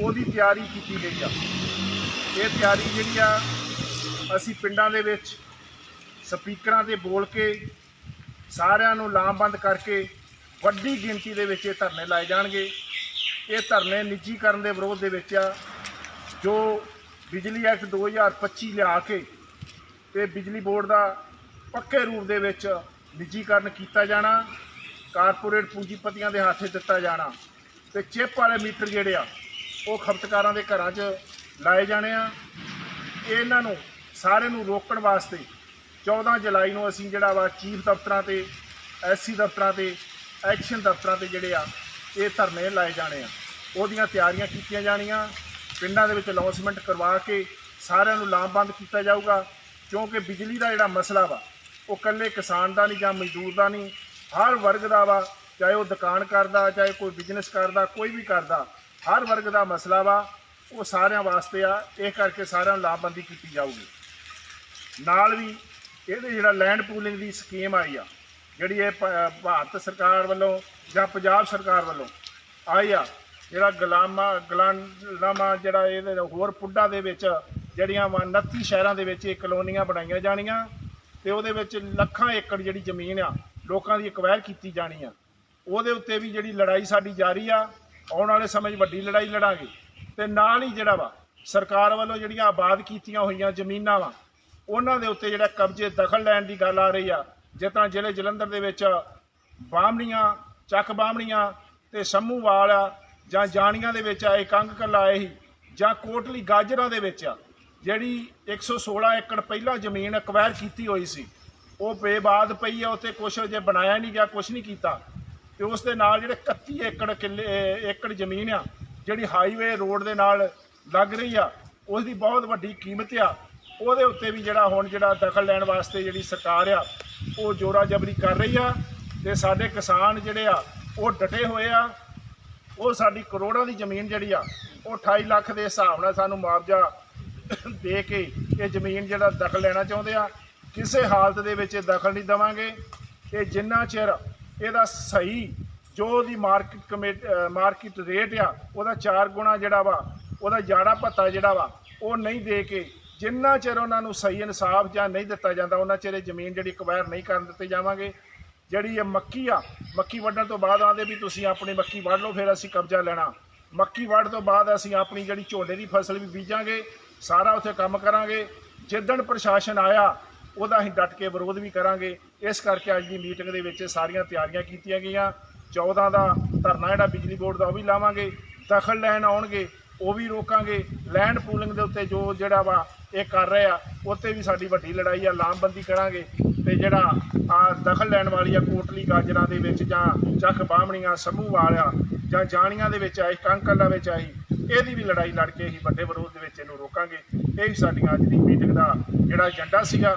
ਉਹਦੀ ਤਿਆਰੀ ਕੀਤੀ ਗਈ ਆ। ਇਹ ਤਿਆਰੀ ਜਿਹੜੀ ਆ, ਅਸੀਂ ਪਿੰਡਾਂ ਦੇ ਵਿੱਚ ਸਪੀਕਰਾਂ ਤੇ ਬੋਲ ਕੇ ਸਾਰਿਆਂ ਨੂੰ ਲਾਮਬੰਦ ਕਰਕੇ ਵੱਡੀ ਗਿਣਤੀ ਦੇ ਵਿੱਚ ਇਹ ਧਰਨੇ ਲਾਏ ਜਾਣਗੇ। ਇਹ ਧਰਨੇ ਨਿੱਜੀਕਰਨ ਦੇ ਵਿਰੋਧ ਦੇ ਵਿੱਚ ਆ, ਜੋ ਬਿਜਲੀ ਐਕਟ 2025 ਲਿਆ ਕੇ ਤੇ ਬਿਜਲੀ ਬੋਰਡ ਦਾ ਪੱਕੇ ਰੂਪ ਦੇ ਵਿੱਚ ਨਿੱਜੀਕਰਨ ਕੀਤਾ ਜਾਣਾ, ਕਾਰਪੋਰੇਟ ਪੂੰਜੀਪਤੀਆਂ ਦੇ ਹੱਥੇ ਦਿੱਤਾ ਜਾਣਾ ਤੇ ਚਿੱਪ ਵਾਲੇ ਮੀਟਰ ਜਿਹੜੇ ਆ ਉਹ ਖਪਤਕਾਰਾਂ ਦੇ ਘਰਾਂ 'ਚ ਲਾਏ ਜਾਣੇ ਆ। ਇਹਨਾਂ ਨੂੰ ਸਾਰੇ ਨੂੰ ਰੋਕਣ ਵਾਸਤੇ 14 ਜੁਲਾਈ ਨੂੰ ਅਸੀਂ ਜਿਹੜਾ ਵਾ ਚੀਫ ਦਫ਼ਤਰਾਂ ਤੇ ਐਸਸੀ ਦਫ਼ਤਰਾਂ ਤੇ, ਐਕਸ਼ਨ ਦਫ਼ਤਰਾਂ ਤੇ ਜਿਹੜੇ ਆ, ਇਹ ਧਰਨੇ ਲਾਏ ਜਾਣੇ ਆ। ਉਹਦੀਆਂ ਤਿਆਰੀਆਂ ਕੀਤੀਆਂ ਜਾਣੀਆਂ। ਪਿੰਡਾਂ ਦੇ ਵਿੱਚ ਅਨਾਉਂਸਮੈਂਟ ਕਰਵਾ ਕੇ ਸਾਰਿਆਂ ਨੂੰ ਲਾਮਬੰਦ ਕੀਤਾ ਜਾਊਗਾ, ਕਿਉਂਕਿ ਬਿਜਲੀ ਦਾ ਜਿਹੜਾ ਮਸਲਾ ਵਾ, ਉਹ ਇਕੱਲੇ ਕਿਸਾਨ ਦਾ ਨਹੀਂ ਜਾਂ ਮਜ਼ਦੂਰ ਦਾ ਨਹੀਂ, ਹਰ ਵਰਗ ਦਾ ਵਾ, ਚਾਹੇ ਉਹ ਦੁਕਾਨ ਕਰਦਾ, ਚਾਹੇ ਕੋਈ ਬਿਜ਼ਨਸ ਕਰਦਾ, ਕੋਈ ਵੀ ਕਰਦਾ ਹਰ ਵਰਗ ਦਾ ਮਸਲਾ ਵਾ, ਉਹ ਸਾਰਿਆਂ ਵਾਸਤੇ ਆ, ਇਹ ਕਰਕੇ ਸਾਰਿਆਂ ਨੂੰ ਲਾਮਬੰਦੀ ਕੀਤੀ ਜਾਊਗੀ। ਨਾਲ ਵੀ ਇਹਦੇ ਜਿਹੜਾ ਲੈਂਡ ਪੂਲਿੰਗ ਦੀ ਸਕੀਮ ਆਈ ਆ, ਜਿਹੜੀ ਇਹ ਭ- ਭਾਰਤ ਸਰਕਾਰ ਵੱਲੋਂ ਜਾਂ ਪੰਜਾਬ ਸਰਕਾਰ ਵੱਲੋਂ ਆਈ ਆ, ਜਿਹੜਾ ਗੁਲਾਮਾ ਗੁਲਾਮਾ ਜਿਹੜਾ ਇਹਦੇ ਹੋਰ ਪੁੱਡਾ ਦੇ ਵਿੱਚ ਜਿਹੜੀਆਂ ਵਾ 29 ਸ਼ਹਿਰਾਂ ਦੇ ਵਿੱਚ ਇਹ ਕਲੋਨੀਆਂ ਬਣਾਈਆਂ ਜਾਣੀਆਂ, ਤੇ ਉਹਦੇ ਵਿੱਚ ਲੱਖਾਂ ਏਕੜ ਜਿਹੜੀ ਜ਼ਮੀਨ ਆ, ਲੋਕਾਂ ਦੀ ਅਕਵਾਇਰ ਕੀਤੀ ਜਾਣੀ ਆ। ਉਹਦੇ ਉੱਤੇ ਵੀ ਜਿਹੜੀ ਲੜਾਈ ਸਾਡੀ ਜਾਰੀ ਆ ਆਉਣ ਵਾਲੇ ਸਮੇਂ 'ਚ ਵੱਡੀ ਲੜਾਈ ਲੜਾਂਗੇ। ਤੇ ਨਾਲ ਹੀ ਜਿਹੜਾ ਵਾ, ਸਰਕਾਰ ਵੱਲੋਂ ਜਿਹੜੀਆਂ ਆਬਾਦ ਕੀਤੀਆਂ ਹੋਈਆਂ ਜ਼ਮੀਨਾਂ ਵਾ, ਉਹਨਾਂ ਦੇ ਉੱਤੇ ਜਿਹੜਾ ਕਬਜ਼ੇ ਦਖਲ ਲੈਣ ਦੀ ਗੱਲ ਆ ਰਹੀ ਆ ਜਿਸ ਤਰ੍ਹਾਂ ਜ਼ਿਲ੍ਹੇ ਜਲੰਧਰ ਦੇ ਵਿੱਚ ਬਾਹਮਣੀਆਂ, ਚੱਕ ਬਾਹਮਣੀਆਂ ਤੇ ਸੰਮੂਵਾਲ ਆ, ਜਾਂ ਜਾਣੀਆਂ ਦੇ ਵਿੱਚ ਆਏ ਕੰਗ ਕੱਲਾ ਆਏ ਸੀ ਜਾਂ ਕੋਟਲੀ ਗਾਜਰਾਂ ਦੇ ਵਿੱਚ ਆ, ਜਿਹੜੀ 116 ਏਕੜ ਪਹਿਲਾਂ ਜ਼ਮੀਨ ਅਕਵਾਇਰ ਕੀਤੀ ਹੋਈ ਸੀ, ਉਹ ਬੇਬਾਦ ਪਈ ਆ, ਉੱਥੇ ਕੁਛ ਜੇ ਬਣਾਇਆ ਨਹੀਂ ਗਿਆ, ਕੁਛ ਨਹੀਂ ਕੀਤਾ। ਤੇ ਉਸ ਦੇ ਨਾਲ ਜਿਹੜੇ 31 ਏਕੜ ਕਿੱਲੇ ਏਕੜ ਜ਼ਮੀਨ ਆ, ਜਿਹੜੀ ਹਾਈਵੇ ਰੋਡ ਦੇ ਨਾਲ ਲੱਗ ਰਹੀ ਆ ਉਸ ਦੀ ਬਹੁਤ ਵੱਡੀ ਕੀਮਤ ਆ। ਉਹਦੇ ਉੱਤੇ ਵੀ ਜਿਹੜਾ ਹੁਣ ਜਿਹੜਾ ਦਖਲ ਲੈਣ ਵਾਸਤੇ ਜਿਹੜੀ ਸਰਕਾਰ ਆ, ਉਹ ਜੋਰਾ ਜਬਰੀ ਕਰ ਰਹੀ ਆ ਤੇ ਸਾਡੇ ਕਿਸਾਨ ਜਿਹੜੇ ਆ, ਉਹ ਡਟੇ ਹੋਏ ਆ। ਉਹ ਸਾਡੀ ਕਰੋੜਾਂ ਦੀ ਜ਼ਮੀਨ ਜਿਹੜੀ ਆ, ਉਹ 28 ਲੱਖ ਦੇ ਹਿਸਾਬ ਨਾਲ ਸਾਨੂੰ ਮੁਆਵਜ਼ਾ ਦੇ ਕੇ ਇਹ ਜ਼ਮੀਨ ਜਿਹੜਾ ਦਖਲ ਲੈਣਾ ਚਾਹੁੰਦੇ ਆ। ਕਿਸੇ ਹਾਲਤ ਦੇ ਵਿੱਚ ਇਹ ਦਖਲ ਨਹੀਂ ਦੇਵਾਂਗੇ। ਇਹ ਜਿੰਨਾ ਚਿਰ ਇਹਦਾ ਸਹੀ, ਜੋ ਉਹਦੀ ਮਾਰਕੀਟ ਕਮੇਟ ਮਾਰਕੀਟ ਰੇਟ ਆ, ਉਹਦਾ 4 ਗੁਣਾ ਜਿਹੜਾ ਵਾ, ਉਹਦਾ ਜਾੜਾ ਭੱਤਾ ਜਿਹੜਾ ਵਾ, ਉਹ ਨਹੀਂ ਦੇ ਕੇ ਜਿੰਨਾ ਚਿਰ ਉਹਨਾਂ ਨੂੰ ਸਹੀ ਇਨਸਾਫ ਜਾਂ ਨਹੀਂ ਦਿੱਤਾ ਜਾਂਦਾ, ਉਹਨਾਂ ਚਿਰ ਇਹ ਜ਼ਮੀਨ ਜਿਹੜੀ ਅਕਵਾਇਰ ਨਹੀਂ ਕਰਨ ਦਿੱਤੇ ਜਾਵਾਂਗੇ। ਜਿਹੜੀ ਇਹ ਮੱਕੀ ਆ, ਮੱਕੀ ਵੱਢਣ ਤੋਂ ਬਾਅਦ ਆਂਦੇ ਵੀ ਤੁਸੀਂ ਆਪਣੀ ਮੱਕੀ ਵੱਢ ਲਓ, ਫਿਰ ਅਸੀਂ ਕਬਜ਼ਾ ਲੈਣਾ। ਮੱਕੀ ਵੱਢ ਤੋਂ ਬਾਅਦ ਅਸੀਂ ਆਪਣੀ ਜਿਹੜੀ ਝੋਨੇ ਦੀ ਫਸਲ ਵੀ ਬੀਜਾਂਗੇ, ਸਾਰਾ ਉੱਥੇ ਕੰਮ ਕਰਾਂਗੇ। ਜਿੱਦਣ ਪ੍ਰਸ਼ਾਸਨ ਆਇਆ ਉਹਦਾ ਅਸੀਂ ਡਟ ਕੇ ਵਿਰੋਧ ਵੀ ਕਰਾਂਗੇ। ਇਸ ਕਰਕੇ ਅੱਜ ਦੀ ਮੀਟਿੰਗ ਦੇ ਵਿੱਚ ਸਾਰੀਆਂ ਤਿਆਰੀਆਂ ਕੀਤੀਆਂ ਗਈਆਂ। 14 ਦਾ ਧਰਨਾ ਜਿਹੜਾ ਬਿਜਲੀ ਬੋਰਡ ਦਾ ਉਹ ਵੀ ਲਾਵਾਂਗੇ। ਦਖਲ ਲੈਣ ਆਉਣਗੇ, ਉਹ ਵੀ ਰੋਕਾਂਗੇ। ਲੈਂਡ ਪੂਲਿੰਗ ਦੇ ਉੱਤੇ ਜੋ ਜਿਹੜਾ ਵਾ ਇਹ ਕਰ ਰਹੇ ਆ, ਉੱਤੇ ਵੀ ਸਾਡੀ ਵੱਡੀ ਲੜਾਈ ਆ, ਲਾਮਬੰਦੀ ਕਰਾਂਗੇ। ਤੇ ਜਿਹੜਾ ਆ ਦਖਲ ਲੈਣ ਵਾਲੀ ਆ, ਕੋਟਲੀ ਗਾਜਰਾਂ ਦੇ ਵਿੱਚ ਜਾਂ ਚੱਕ ਬਾਹਮਣੀਆਂ, ਸਮੂਹ ਵਾਲਿਆ ਜਾਂ ਜਾਣੀਆਂ ਦੇ ਵਿੱਚ ਆਈ ਕੰਕਲਾਂ ਵਿੱਚ ਆਈ, ਇਹਦੀ ਵੀ ਲੜਾਈ ਲੜ ਕੇ ਅਸੀਂ ਵੱਡੇ ਵਿਰੋਧ ਦੇ ਵਿੱਚ ਇਹਨੂੰ ਰੋਕਾਂਗੇ। ਇਹ ਵੀ ਸਾਡੀਆਂ ਅੱਜ ਦੀ ਮੀਟਿੰਗ ਦਾ ਜਿਹੜਾ ਏਜੰਡਾ ਸੀਗਾ